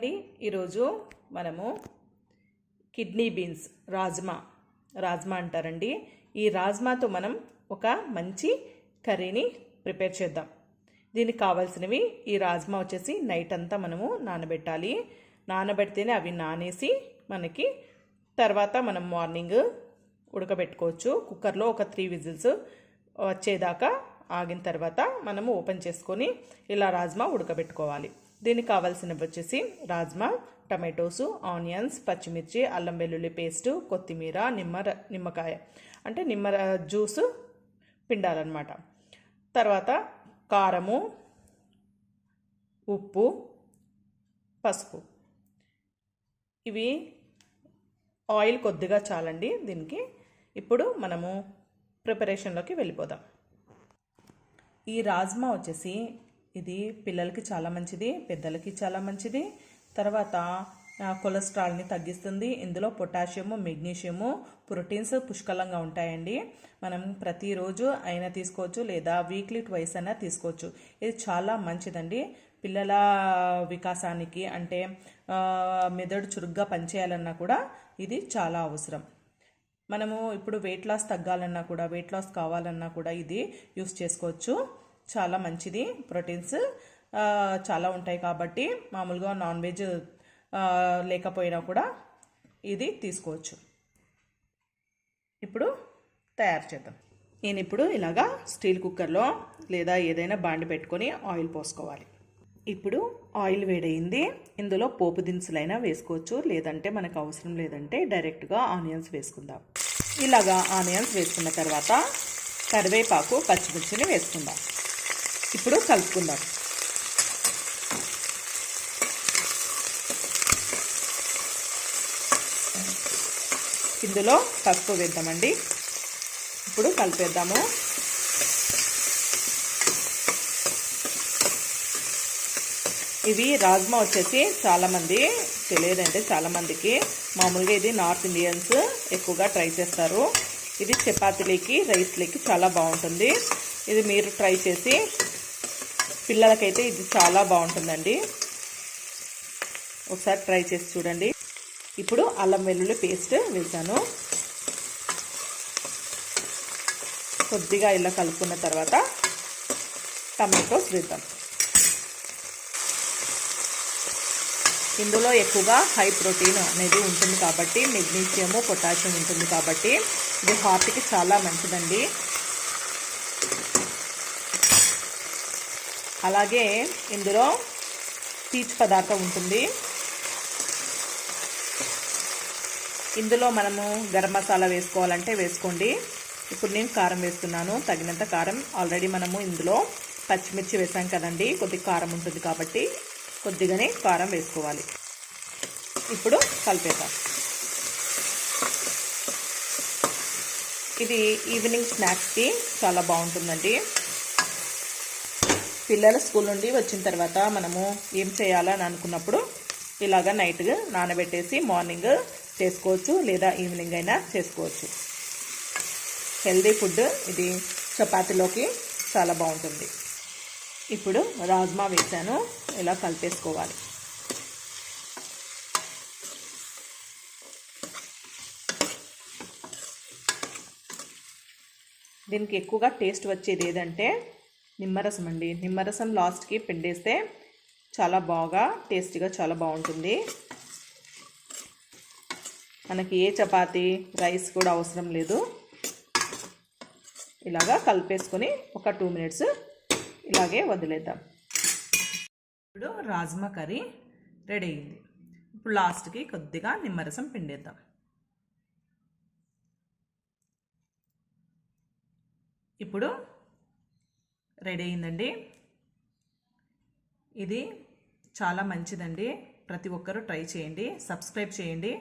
అండి ఈరోజు మనము కిడ్నీ బీన్స్ రాజ్మా రాజ్మా అంటారండి. ఈ రాజ్మాతో మనం ఒక మంచి కర్రీని ప్రిపేర్ చేద్దాం. దీనికి కావాల్సినవి ఈ రాజ్మా వచ్చేసి నైట్ అంతా మనము నానబెట్టాలి. నానబెడితేనే అవి నానేసి మనకి తర్వాత మనం మార్నింగ్ ఉడకబెట్టుకోవచ్చు. కుక్కర్లో ఒక త్రీ విజిల్స్ వచ్చేదాకా ఆగిన తర్వాత మనము ఓపెన్ చేసుకొని ఇలా రాజ్మా ఉడకబెట్టుకోవాలి. దీనికి కావాల్సినవి వచ్చేసి రాజ్మా టమాటోసు ఆనియన్స్ పచ్చిమిర్చి అల్లం వెల్లుల్లి పేస్టు కొత్తిమీర నిమ్మ నిమ్మకాయ. అంటే నిమ్మ జ్యూస్ పిండాలన్నమాట. తర్వాత కారము ఉప్పు పసుపు. ఇవి ఆయిల్ కొద్దిగా చాలండి దీనికి. ఇప్పుడు మనము ప్రిపరేషన్లోకి వెళ్ళిపోదాం. ఈ రాజ్మా వచ్చేసి ఇది పిల్లలకి చాలా మంచిది పెద్దలకి చాలా మంచిది. తర్వాత కొలెస్ట్రాల్ని తగ్గిస్తుంది. ఇందులో పొటాషియము మెగ్నీషియము ప్రోటీన్స్ పుష్కలంగా ఉంటాయండి. మనం ప్రతిరోజు అయినా తీసుకోవచ్చు లేదా వీక్లీ ట్వైస్ అయినా తీసుకోవచ్చు. ఇది చాలా మంచిదండి. పిల్లల వికాసానికి అంటే మెదడు చురుగ్గా పనిచేయాలన్నా కూడా ఇది చాలా అవసరం. మనము ఇప్పుడు వెయిట్ లాస్ తగ్గాలన్నా కూడా వెయిట్ లాస్ కావాలన్నా కూడా ఇది యూస్ చేసుకోవచ్చు. చాలా మంచిది. ప్రోటీన్స్ చాలా ఉంటాయి కాబట్టి మామూలుగా నాన్ వెజ్ లేకపోయినా కూడా ఇది తీసుకోవచ్చు. ఇప్పుడు తయారు చేద్దాం. నేను ఇప్పుడు ఇలాగా స్టీల్ కుక్కర్లో లేదా ఏదైనా బాండి పెట్టుకొని ఆయిల్ పోసుకోవాలి. ఇప్పుడు ఆయిల్ వేడైంది ఇందులో పోపు దినుసులైనా వేసుకోవచ్చు. లేదంటే మనకు అవసరం లేదంటే డైరెక్ట్గా ఆనియన్స్ వేసుకుందాం. ఇలాగా ఆనియన్స్ వేసుకున్న తర్వాత కరివేపాకు పచ్చిమిర్చిని వేసుకుందాం. ఇప్పుడు కలుపుకుందాం. ఇందులో పసుపు వేద్దామండి. ఇప్పుడు కలిపేద్దాము. ఇవి రాజ్మా వచ్చేసి చాలామంది తెలియదండి చాలామందికి. మామూలుగా ఇది నార్త్ ఇండియన్స్ ఎక్కువగా ట్రై చేస్తారు. ఇది చపాతీలకి రైస్లకి చాలా బాగుంటుంది. ఇది మీరు ట్రై చేసి పిల్లలకైతే ఇది చాలా బాగుంటుందండి. ఒకసారి ట్రై చేసి చూడండి. ఇప్పుడు అల్లం వెల్లుల్లి పేస్ట్ వేసాను కొద్దిగా ఇలా కలుపుకున్న తర్వాత టమాటోస్ వేద్దాం. ఇందులో ఎక్కువగా హై ప్రోటీన్ అనేది ఉంటుంది కాబట్టి మెగ్నీషియము పొటాషియం ఉంటుంది కాబట్టి ఇది హార్ట్కి చాలా మంచిదండి. అలాగే ఇందులో పీచు పదార్థం ఉంటుంది. ఇందులో మనము గరం మసాలా వేసుకోవాలంటే వేసుకోండి. ఇప్పుడు నేను కారం వేస్తున్నాను. తగినంత కారం. ఆల్రెడీ మనము ఇందులో పచ్చిమిర్చి వేసాం కదండి. కొద్దిగా కారం ఉంటుంది కాబట్టి కొద్దిగానే కారం వేసుకోవాలి. ఇప్పుడు కలిపేద్దాం. ఇది ఈవినింగ్ స్నాక్స్కి చాలా బాగుంటుందండి. పిల్లల స్కూల్ నుండి వచ్చిన తర్వాత మనము ఏం చేయాలని అనుకున్నప్పుడు ఇలాగ నైట్ నానబెట్టేసి మార్నింగ్ చేసుకోవచ్చు లేదా ఈవినింగ్ అయినా చేసుకోవచ్చు. హెల్దీ ఫుడ్ ఇది చపాతీలోకి చాలా బాగుంటుంది. ఇప్పుడు రాజ్మా వేసాను ఇలా కలిపేసుకోవాలి. దీనికి ఎక్కువగా టేస్ట్ వచ్చేది ఏదంటే నిమ్మరసం అండి. నిమ్మరసం లాస్ట్కి పిండేస్తే చాలా బాగా టేస్టీగా చాలా బాగుంటుంది. మనకి ఏ చపాతి రైస్ కూడా అవసరం లేదు. ఇలాగా కలిపేసుకొని ఒక టూ మినిట్స్ ఇలాగే వదిలేద్దాం. ఇప్పుడు రాజ్మా కర్రీ రెడీ అయింది. ఇప్పుడు లాస్ట్కి కొద్దిగా నిమ్మరసం పిండేద్దాం. ఇప్పుడు రెడీ అయిందండి. ఇది చాలా మంచిదండి. ప్రతి ఒక్కరూ ట్రై చేయండి. సబ్స్క్రైబ్ చేయండి.